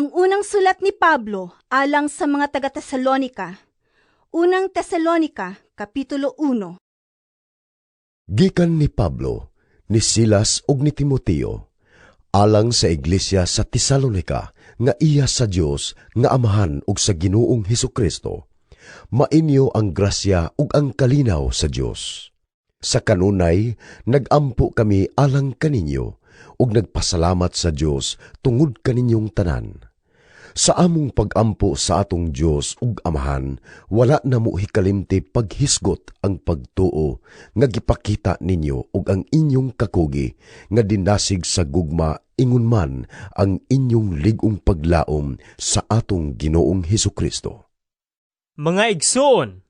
Ang unang sulat ni Pablo alang sa mga taga-Tesalonika. Unang Tesalonika, Kapitulo 1. Gikan ni Pablo, ni Silas ug ni Timoteo, alang sa iglesia sa Tesalonika nga iya sa Dios nga amahan ug sa Ginoong Hesus Kristo. Mainyo ang grasya ug ang kalinaw sa Dios. Sa kanunay, nagampo kami alang kaninyo ug nagpasalamat sa Dios tungod kaninyong tanan. Sa among pagampo sa atong Dios ug Amahan, wala na mo hikalimti paghisgot ang pagtuo nga gipakita ninyo ug ang inyong kakugi nga dinasig sa gugma ingon man ang inyong ligong paglaom sa atong Ginoong Hesus Kristo. Mga igsoon,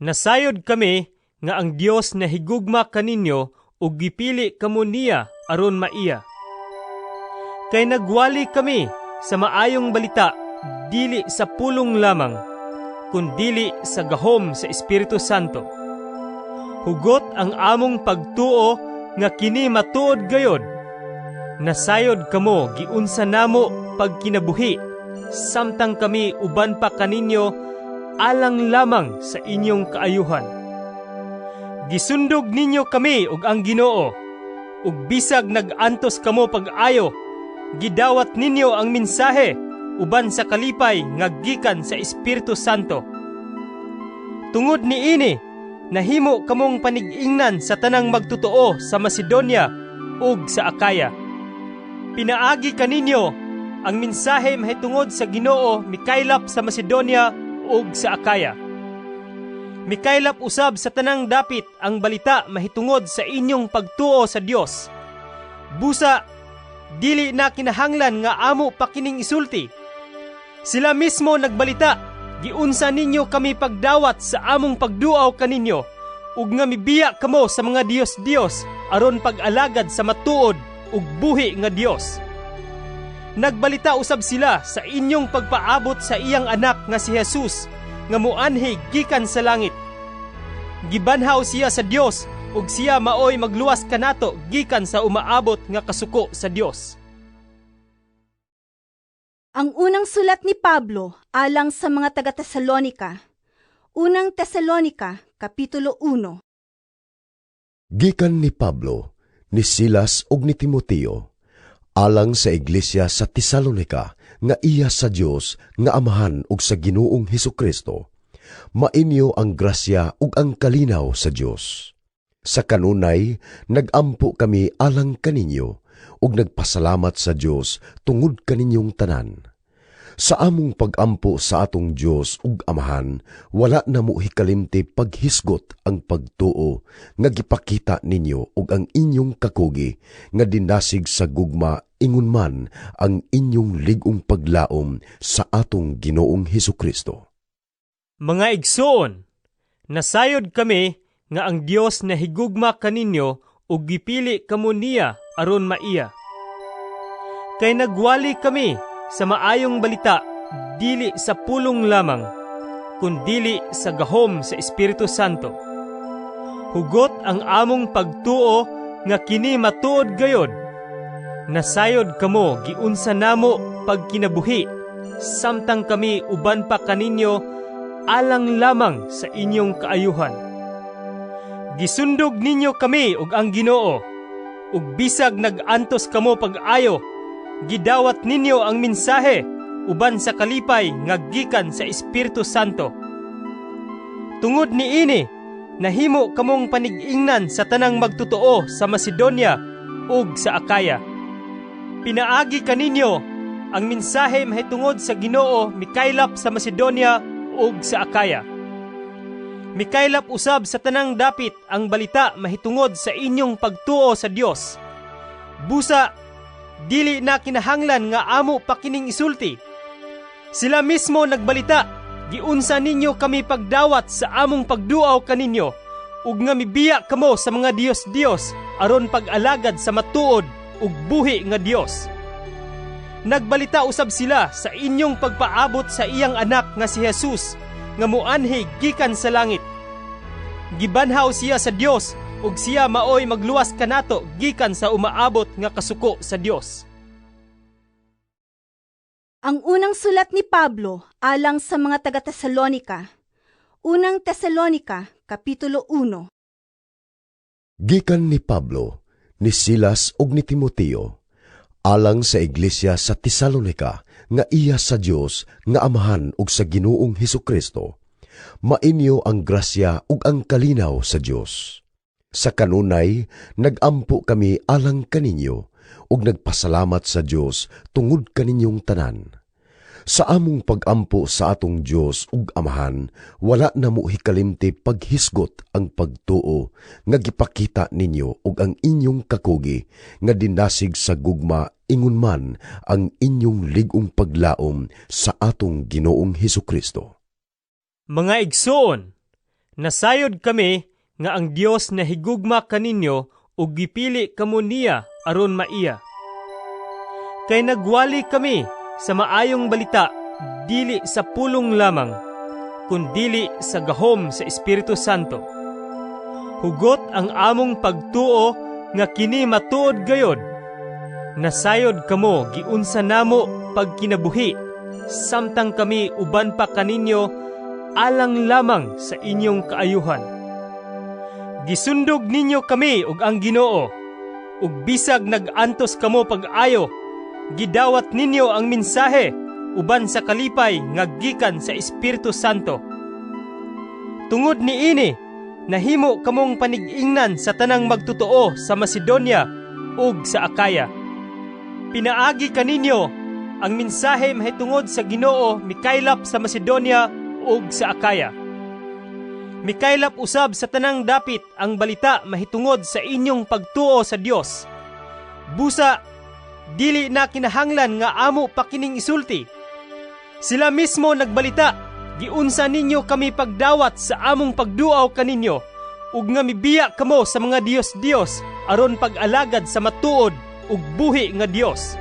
nasayod kami nga ang Dios na higugma kaninyo ug gipili kamo niya aron maiya. Kay nagwali kami sa maayong balita dili sa pulong lamang kundili sa gahom sa Espiritu Santo. Hugot ang among pagtuo nga kini matuod gayod. Nasayod kamo giunsa namo pagkinabuhi samtang kami uban pa kaninyo alang lamang sa inyong kaayuhan. Gisundog ninyo kami ug ang Ginoo ug bisag nag-antos kamo pag-ayo gidawat ninyo ang mensahe uban sa kalipay nga gikan sa Espiritu Santo. Tungod ni ini, nahimo kamong panig-ingnan sa tanang magtotoo sa Macedonia ug sa Akaya. Pinaagi kaninyo ang mensahe mahitungod sa Ginoo mikaylap sa Macedonia ug sa Akaya. Mikaylap usab sa tanang dapit ang balita mahitungod sa inyong pagtuo sa Dios. Busa dili na kinahanglan nga amo pa kining isulti. Sila mismo nagbalita, giunsa ninyo kami pagdawat sa among pagduaw kaninyo, ug nga mibiya kamo sa mga Dios-Dios aron pag-alagad sa matuod ug buhi nga Dios. Nagbalita usab sila sa inyong pagpaabot sa iyang anak nga si Jesus nga muanhi gikan sa langit. Gibanhaw siya sa Dios ug siya maoy magluwas kanato gikan sa umaabot nga kasuko sa Dios. Ang unang sulat ni Pablo alang sa mga taga-Tesalonika. Unang Tesalonika, Kapitulo 1. Gikan ni Pablo, ni Silas ug ni Timoteo, alang sa iglesia sa Tesalonika nga iya sa Dios nga amahan ug sa Ginoong Hesus Kristo. Mainyo ang grasya ug ang kalinaw sa Dios. Sa kanunay, nagampo kami alang kaninyo ug nagpasalamat sa Dios tungod kaninyong tanan. Sa among pagampo sa atong Dios ug Amahan, wala na mo hikalimti paghisgot ang pagtuo nga gipakita ninyo ug ang inyong kakugi nga dinasig sa gugma ingon man ang inyong ligong paglaom sa atong Ginoong Hesus Kristo. Mga igsoon, nasayod kami nga ang Dios na higugma kaninyo ug gipili kamo niya aron maiya. Kay nagwali kami sa maayong balita dili sa pulong lamang kundili sa gahom sa Espiritu Santo. Hugot ang among pagtuo nga kini matuod gayod. Nasayod kamo giunsa namo pagkinabuhi samtang kami uban pa kaninyo alang lamang sa inyong kaayuhan. Gisundog ninyo kami ug ang Ginoo ug bisag nag-antos kamo pag-ayo gidawat ninyo ang mensahe uban sa kalipay nga gikan sa Espiritu Santo. Tungod ni ini, nahimo kamong panig-ingnan sa tanang magtotoo sa Macedonia ug sa Akaya. Pinaagi kaninyo ang mensahe mahitungod sa Ginoo mikaylap sa Macedonia ug sa Akaya. Mikaylap usab sa tanang dapit ang balita mahitungod sa inyong pagtuo sa Dios. Busa dili na kinahanglan nga amo pa kining isulti. Sila mismo nagbalita, giunsa ninyo kami pagdawat sa among pagduaw kaninyo, ug nga mibiya kamo sa mga Dios-Dios aron pag-alagad sa matuod ug buhi nga Dios. Nagbalita usab sila sa inyong pagpaabot sa iyang anak nga si Jesus nga muanhi gikan sa langit. Gibanhaw siya sa Dios ug siya maoy magluwas kanato gikan sa umaabot nga kasuko sa Dios. Ang unang sulat ni Pablo alang sa mga taga-Tesalonika. Unang Tesalonika, Kapitulo 1. Gikan ni Pablo, ni Silas ug ni Timoteo, alang sa iglesia sa Tesalonika nga iya sa Dios nga amahan ug sa Ginoong Hesus Kristo. Mainyo ang grasya ug ang kalinaw sa Dios. Sa kanunay, nagampo kami alang kaninyo ug nagpasalamat sa Dios tungod kaninyong tanan. Sa among pagampo sa atong Dios ug Amahan, wala na mo hikalimti paghisgot ang pagtuo nga gipakita ninyo ug ang inyong kakugi nga dinasig sa gugma ingon man ang inyong ligong paglaom sa atong Ginoong Hesus Kristo. Mga igsoon, nasayod kami nga ang Dios na higugma kaninyo ug gipili kamo niya aron maiya. Kay nagwali kami sa maayong balita dili sa pulong lamang kundili sa gahom sa Espiritu Santo. Hugot ang among pagtuo nga kini matuod gayod. Nasayod kamo giunsa namo pagkinabuhi samtang kami uban pa kaninyo alang lamang sa inyong kaayuhan. Gisundog ninyo kami ug ang Ginoo ug bisag nag-antos kamo pag-ayo gidawat ninyo ang mensahe uban sa kalipay nga gikan sa Espiritu Santo. Tungod ni ini, nahimo kamong panig-ingnan sa tanang magtotoo sa Macedonia ug sa Akaya. Pinaagi kaninyo ang mensahe mahitungod sa Ginoo mikaylap sa Macedonia ug sa Akaya. Mikaylap usab sa tanang dapit ang balita mahitungod sa inyong pagtuo sa Dios. Busa dili na kinahanglan nga amo pa kining isulti. Sila mismo nagbalita, giunsa ninyo kami pagdawat sa among pagduaw kaninyo, ug nga mibiya kamo sa mga Dios-Dios aron pag-alagad sa matuod ug buhi nga Dios.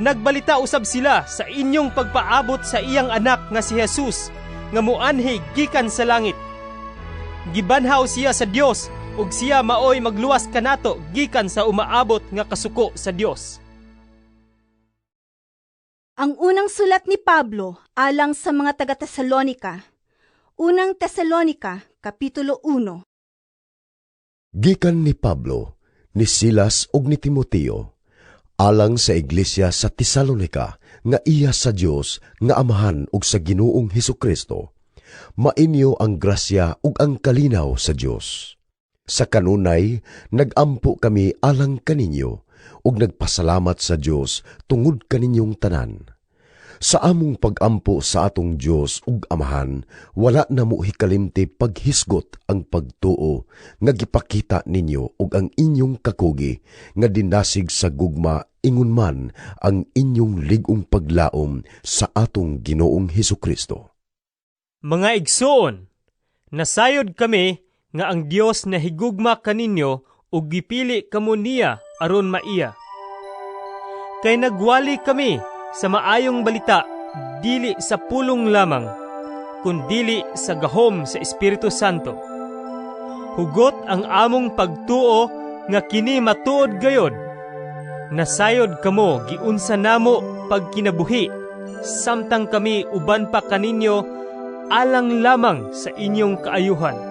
Nagbalita usab sila sa inyong pagpaabot sa iyang anak nga si Jesus nga muanhi gikan sa langit. Gibanhaw siya sa Dios ug siya maoy magluwas kanato gikan sa umaabot nga kasuko sa Dios. Ang unang sulat ni Pablo alang sa mga taga-Tesalonika. Unang Tesalonika, Kapitulo 1. Gikan ni Pablo, ni Silas ug ni Timoteo, alang sa iglesia sa Tesalonika nga iya sa Dios nga amahan ug sa Ginoong Hesus Kristo. Mainyo ang grasya ug ang kalinaw sa Dios. Sa kanunay, nagampo kami alang kaninyo ug nagpasalamat sa Dios tungod kaninyong tanan. Sa among pagampo sa atong Dios ug Amahan, wala na mo hikalimti paghisgot ang pagtuo nga gipakita ninyo ug ang inyong kakugi nga dinasig sa gugma ingon man ang inyong ligong paglaom sa atong Ginoong Hesus Kristo. Mga igsoon, nasayod kami nga ang Dios na higugma kaninyo ug gipili kamo niya aron maiya. Kay nagwali kami sa maayong balita dili sa pulong lamang kundili sa gahom sa Espiritu Santo. Hugot ang among pagtuo nga kini matuod gayod. Nasayod kamo giunsa namo pagkinabuhi samtang kami uban pa kaninyo alang lamang sa inyong kaayuhan.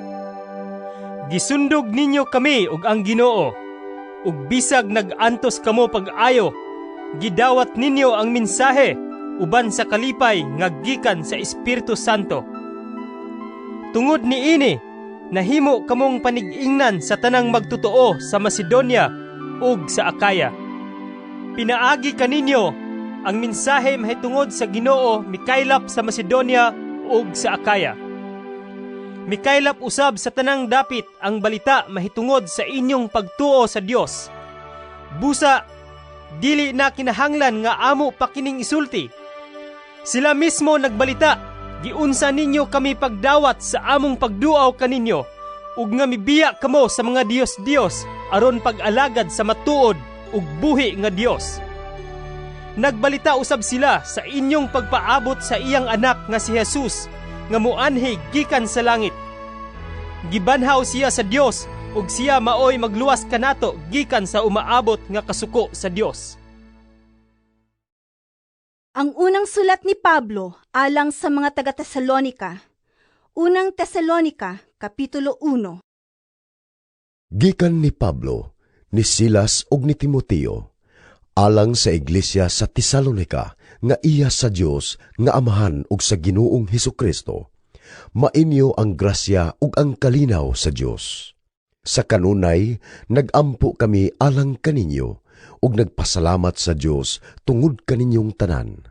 Gisundog ninyo kami ug ang Ginoo ug bisag nag-antos kamo pag-ayo gidawat ninyo ang mensahe uban sa kalipay nga gikan sa Espiritu Santo. Tungod ni ini, nahimo kamong panig-ingnan sa tanang magtotoo sa Macedonia ug sa Akaya. Pinaagi kaninyo ang mensahe mahitungod sa Ginoo mikaylap sa Macedonia ug sa Akaya. Mikaylap usab sa tanang dapit ang balita mahitungod sa inyong pagtuo sa Dios. Busa dili na kinahanglan nga amo pa kining isulti. Sila mismo nagbalita, giunsa ninyo kami pagdawat sa among pagduaw kaninyo, ug nga mibiya kamo sa mga Dios-Dios aron pag-alagad sa matuod ug buhi nga Dios. Nagbalita usab sila sa inyong pagpaabot sa iyang anak nga si Jesus nga muanhi gikan sa langit. Gibanhaw siya sa Dios ug siya maoy magluwas kanato gikan sa umaabot nga kasuko sa Dios. Ang unang sulat ni Pablo alang sa mga taga-Tesalonika. Unang Tesalonika, Kapitulo 1. Gikan ni Pablo, ni Silas ug ni Timoteo, alang sa iglesia sa Tesalonika nga iya sa Dios nga amahan ug sa Ginoong Hesukristo. Mainyo ang grasya ug ang kalinaw sa Dios. Sa kanunay, nagampo kami alang kaninyo ug nagpasalamat sa Dios tungod kaninyong tanan.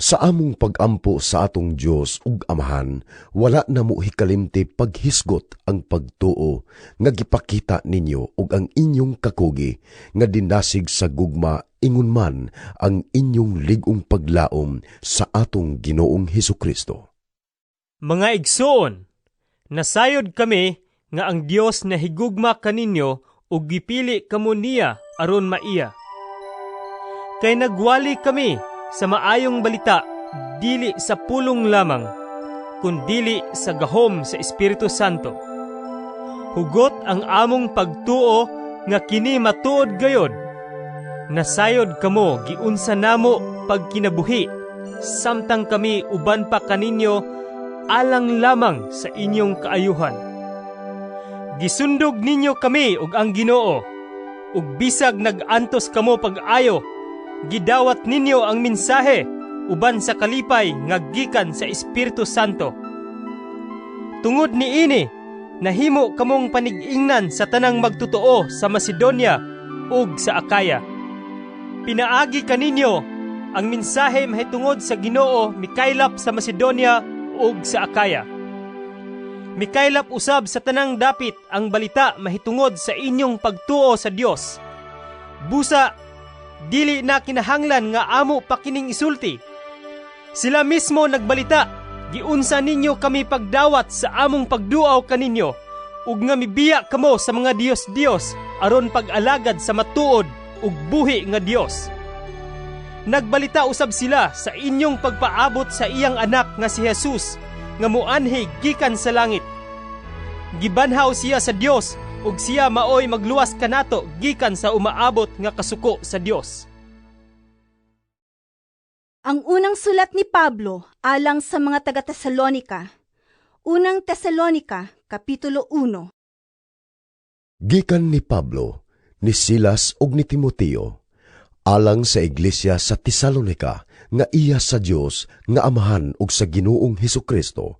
Sa among pagampo sa atong Dios ug Amahan, wala na mo hikalimti paghisgot ang pagtuo nga gipakita ninyo ug ang inyong kakugi nga dinasig sa gugma ingon man ang inyong ligong paglaom sa atong Ginoong Hesukristo. Mga igsoon, nasayod kami nga ang Dios na higugma kaninyo ug gipili kamo niya aron maiya. Kay nagwali kami sa maayong balita dili sa pulong lamang kundili sa gahom sa Espiritu Santo. Hugot ang among pagtuo nga kini matuod gayod. Nasayod kamo giunsa namo pagkinabuhi samtang kami uban pa kaninyo alang lamang sa inyong kaayuhan. Gisundog ninyo kami ug ang Ginoo ug bisag nagantos kamo pag-ayo gidawat ninyo ang mensahe uban sa kalipay nga gikan sa Espiritu Santo. Tungod ni ini, nahimo kamong panig-ingnan sa tanang magtotoo sa Macedonia ug sa Akaya. Pinaagi kaninyo ang mensahe mahitungod sa Ginoo mikaylap sa Macedonia ug sa Akaya. Mikaylap usab sa tanang dapit ang balita mahitungod sa inyong pagtuo sa Dios. Busa dili na kinahanglan nga amo pa kining isulti. Sila mismo nagbalita, giunsa ninyo kami pagdawat sa among pagduaw kaninyo, ug nga mibiya kamo sa mga Dios-Dios aron pag-alagad sa matuod ug buhi nga Dios. Nagbalita usab sila sa inyong pagpaabot sa iyang anak nga si Jesus nga muanhi gikan sa langit. Gibanhaw siya sa Dios ug siya maoy magluwas kanato gikan sa umaabot nga kasuko sa Dios. Ang unang sulat ni Pablo alang sa mga taga-Tesalonika. Unang Tesalonika, Kapitulo 1. Gikan ni Pablo, ni Silas ug ni Timoteo, alang sa iglesia sa Tesalonika nga iya sa Dios nga amahan ug sa Ginoong Hesukristo.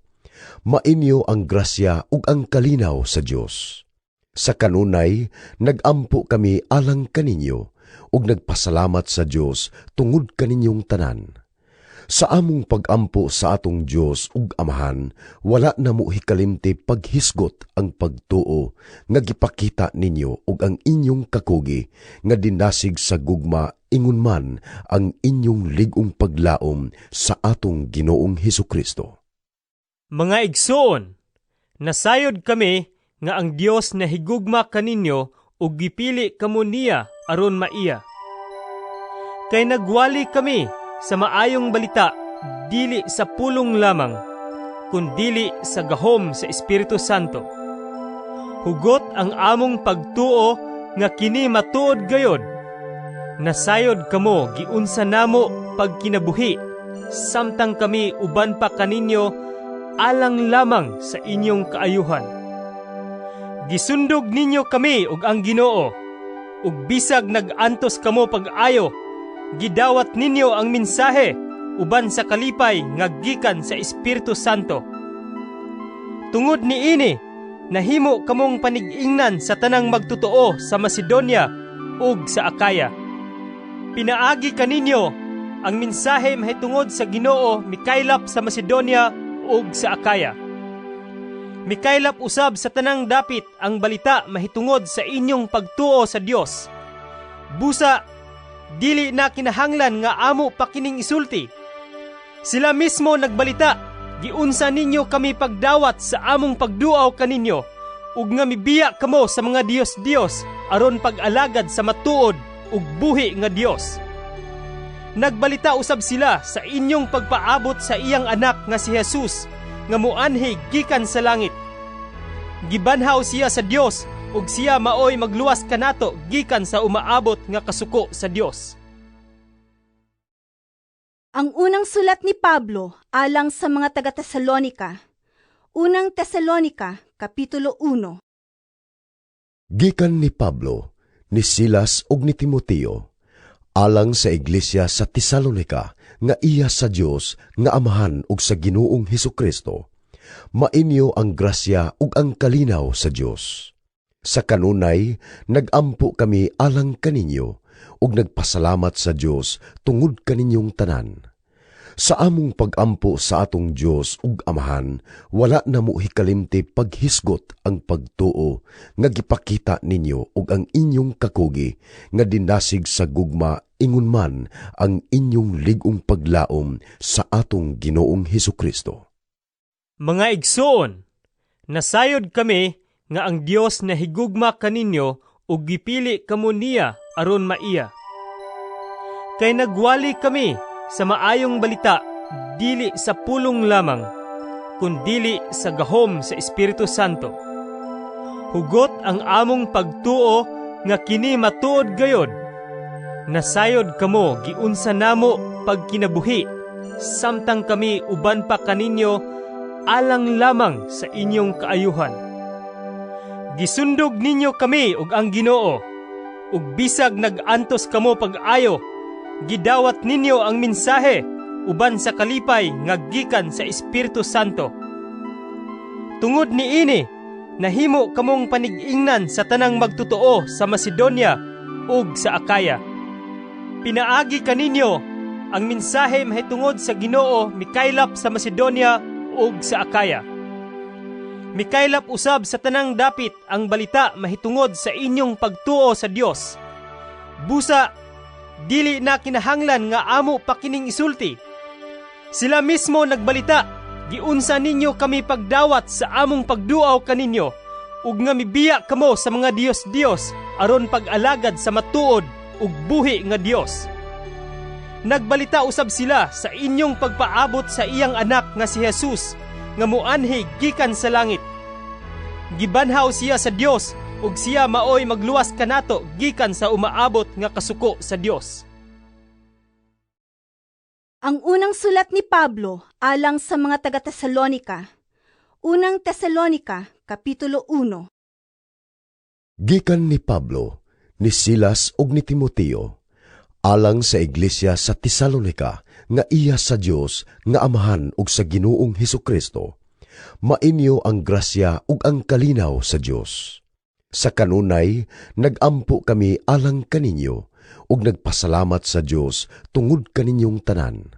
Mainyo ang grasya ug ang kalinaw sa Dios. Sa kanunay, nagampo kami alang kaninyo ug nagpasalamat sa Dios tungod kaninyong tanan. Sa among pagampo sa atong Dios ug Amahan, wala na mo hikalimti paghisgot ang pagtuo nga gipakita ninyo ug ang inyong kakugi nga dinasig sa gugma ingon man ang inyong ligong paglaom sa atong Ginoong Hesukristo. Mga igsoon, nasayod kami nga ang Dios na higugma kaninyo ug gipili kamo niya aron maiya. Kay nagwali kami sa maayong balita dili sa pulong lamang kundili sa gahom sa Espiritu Santo. Hugot ang among pagtuo nga kini matuod gayod. Nasayod kamo giunsa namo pagkinabuhi samtang kami uban pa kaninyo alang lamang sa inyong kaayuhan. Gisundog ninyo kami ug ang Ginoo ug bisag nagantos kamo pag-ayo gidawat ninyo ang mensahe uban sa kalipay nga gikan sa Espiritu Santo. Tungod ni ini, nahimo kamong panig-ingnan sa tanang magtotoo sa Macedonia ug sa Akaya. Pinaagi kaninyo ang mensahe mahitungod sa Ginoo mikaylap sa Macedonia ug sa Akaya. Mikaylap usab sa tanang dapit ang balita mahitungod sa inyong pagtuo sa Dios. Busa dili na kinahanglan nga amo pa kining isulti. Sila mismo nagbalita, giunsa ninyo kami pagdawat sa among pagduaw kaninyo, ug nga mibiya kamo sa mga Dios-Dios aron pag-alagad sa matuod ug buhi nga Dios. Nagbalita usab sila sa inyong pagpaabot sa iyang anak nga si Jesus nga muanhi gikan sa langit. Gibanhaw siya sa Dios ug siya maoy magluwas kanato gikan sa umaabot nga kasuko sa Dios. Ang unang sulat ni Pablo alang sa mga taga-Tesalonika. Unang Tesalonika, Kapitulo 1. Gikan ni Pablo, ni Silas ug ni Timoteo, alang sa iglesia sa Tesalonika nga iya sa Dios nga amahan ug sa Ginoong Hesus Kristo. Mainyo ang grasya ug ang kalinaw sa Dios. Sa kanunay, nagampo kami alang kaninyo ug nagpasalamat sa Dios tungod kaninyong tanan. Sa among pagampo sa atong Dios ug Amahan, wala na mo hikalimti paghisgot ang pagtuo nga gipakita ninyo ug ang inyong kakugi nga dinasig sa gugma ingon man ang inyong ligong paglaom sa atong Ginoong Hesus Kristo. Mga igsoon, nasayod kami nga ang Dios na higugma kaninyo ug gipili kamo niya aron maiya. Kay nagwali kami sa maayong balita dili sa pulong lamang kundili sa gahom sa Espiritu Santo. Hugot ang among pagtuo nga kini matuod gayod. Nasayod kamo giunsa namo pagkinabuhi samtang kami uban pa kaninyo alang lamang sa inyong kaayuhan. Gisundog ninyo kami ug ang Ginoo ug bisag nag-antos kamo pag-ayo gidawat ninyo ang mensahe uban sa kalipay nga gikan sa Espiritu Santo. Tungod ni ini, nahimo kamong panig-ingnan sa tanang magtotoo sa Macedonia ug sa Akaya. Pinaagi kaninyo ang mensahe mahitungod sa Ginoo mikaylap sa Macedonia ug sa Akaya. Mikaylap usab sa tanang dapit ang balita mahitungod sa inyong pagtuo sa Dios. Busa dili na kinahanglan nga amo pa kining isulti. Sila mismo nagbalita, giunsa ninyo kami pagdawat sa among pagduaw kaninyo, ug nga mibiya kamo sa mga Dios-Dios aron pag-alagad sa matuod ug buhi nga Dios. Nagbalita usab sila sa inyong pagpaabot sa iyang anak nga si Jesus nga muanhi gikan sa langit. Gibanhaw siya sa Dios ug siya maoy magluwas kanato gikan sa umaabot nga kasuko sa Dios. Ang unang sulat ni Pablo alang sa mga taga-Tesalonika. Unang Tesalonika, Kapitulo 1. Gikan ni Pablo, ni Silas ug ni Timoteo, alang sa iglesia sa Tesalonika nga iya sa Dios nga amahan ug sa Ginoong Hesus Kristo. Mainyo ang grasya ug ang kalinaw sa Dios. Sa kanunay, nagampo kami alang kaninyo ug nagpasalamat sa Dios tungod kaninyong tanan.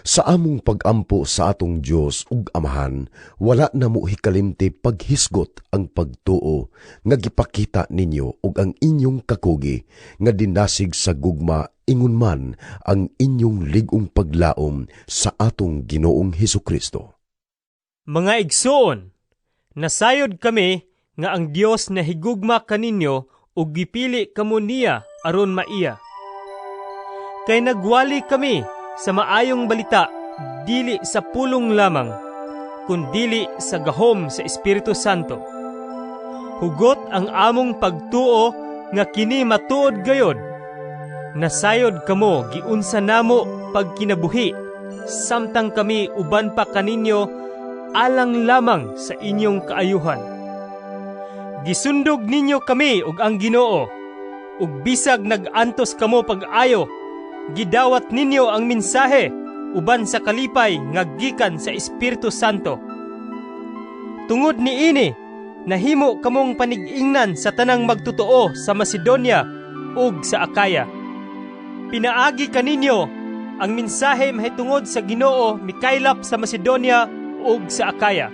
Sa among pagampo sa atong Dios ug Amahan, wala na mo hikalimti paghisgot ang pagtuo nga gipakita ninyo ug ang inyong kakugi nga dinasig sa gugma ingon man ang inyong ligong paglaom sa atong Ginoong Hesus Kristo. Mga igsoon, nasayod kami nga ang Dios na higugma kaninyo ug gipili kamo niya aron maiya. Kay nagwali kami sa maayong balita dili sa pulong lamang kundili sa gahom sa Espiritu Santo. Hugot ang among pagtuo nga kini matuod gayod. Nasayod kamo giunsa namo pagkinabuhi samtang kami uban pa kaninyo alang lamang sa inyong kaayuhan. Gisundog ninyo kami ug ang Ginoo ug bisag nag-antos kamo pag-ayo gidawat ninyo ang mensahe uban sa kalipay nga gikan sa Espiritu Santo. Tungod ni ini, nahimo kamong panig-ingnan sa tanang magtotoo sa Macedonia ug sa Akaya. Pinaagi kaninyo ang mensahe mahitungod sa Ginoo mikaylap sa Macedonia ug sa Akaya.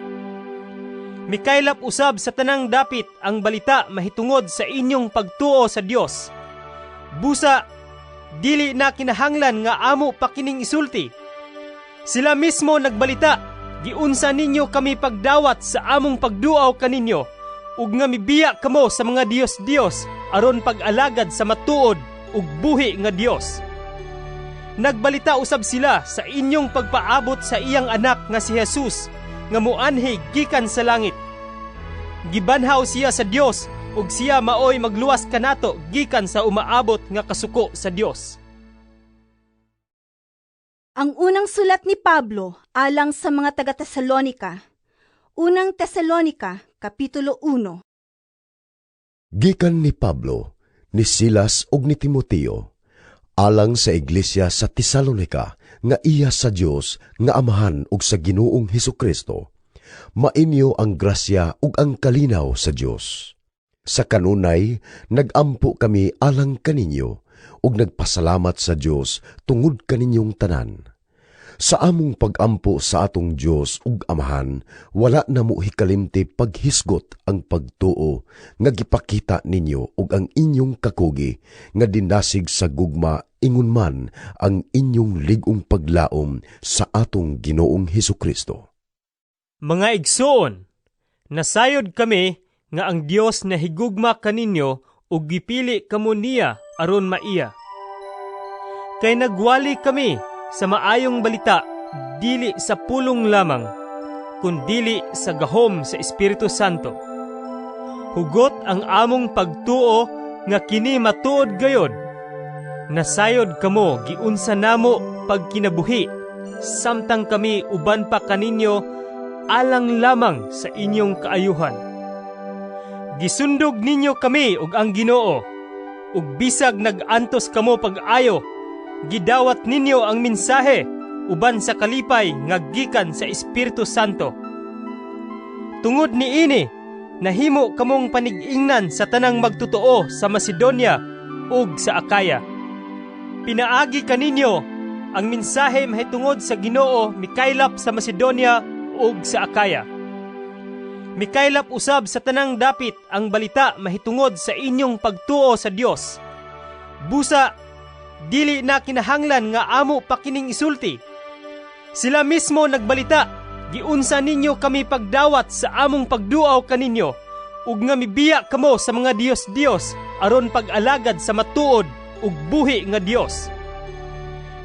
Mikaylap usab sa tanang dapit ang balita mahitungod sa inyong pagtuo sa Dios. Busa dili na kinahanglan nga amo pa kining isulti. Sila mismo nagbalita, giunsa ninyo kami pagdawat sa among pagduaw kaninyo, ug nga mibiya kamo sa mga Dios-Dios aron pag-alagad sa matuod ug buhi nga Dios. Nagbalita usab sila sa inyong pagpaabot sa iyang anak nga si Jesus nga muanhi gikan sa langit. Gibanhaw siya sa Dios ug siya maoy magluwas kanato gikan sa umaabot nga kasuko sa Dios. Ang unang sulat ni Pablo alang sa mga taga-Tesalonika. Unang Tesalonika, Kapitulo 1. Gikan ni Pablo, ni Silas ug ni Timoteo, alang sa iglesia sa Tesalonika nga iya sa Dios nga amahan ug sa Ginoong Hesus Kristo. Mainyo ang grasya ug ang kalinaw sa Dios. Sa kanunay, nagampo kami alang kaninyo ug nagpasalamat sa Dios tungod kaninyong tanan. Sa among pagampo sa atong Dios ug Amahan, wala na mo hikalimti paghisgot ang pagtuo nga gipakita ninyo ug ang inyong kakugi nga dinasig sa gugma ingon man ang inyong ligong paglaom sa atong Ginoong Hesus Kristo. Mga igsoon, nasayod kami nga ang Dios na higugma kaninyo ug gipili kamo niya aron maiya. Kay nagwali kami sa maayong balita dili sa pulong lamang kundili sa gahom sa Espiritu Santo. Hugot ang among pagtuo nga kini matuod gayod. Nasayod kamo giunsa namo pagkinabuhi samtang kami uban pa kaninyo alang lamang sa inyong kaayuhan. Gisundog ninyo kami ug ang Ginoo ug bisag nag-antos kamo pag-ayo gidawat ninyo ang mensahe uban sa kalipay nga gikan sa Espiritu Santo. Tungod ni ini, nahimo kamong panig-ingnan sa tanang magtotoo sa Macedonia ug sa Akaya. Pinaagi kaninyo ang mensahe mahitungod sa Ginoo mikaylap sa Macedonia ug sa Akaya. Mikaylap usab sa tanang dapit ang balita mahitungod sa inyong pagtuo sa Dios. Busa dili na kinahanglan nga amo pa kining isulti. Sila mismo nagbalita, giunsa ninyo kami pagdawat sa among pagduaw kaninyo, ug nga mibiya kamo sa mga Dios-Dios aron pag-alagad sa matuod ug buhi nga Dios.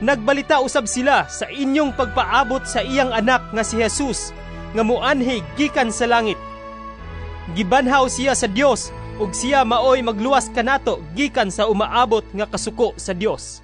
Nagbalita usab sila sa inyong pagpaabot sa iyang anak nga si Jesus nga muanhi gikan sa langit. Gibanhaw siya sa Dios ug siya maoy magluwas kanato gikan sa umaabot nga kasuko sa Dios.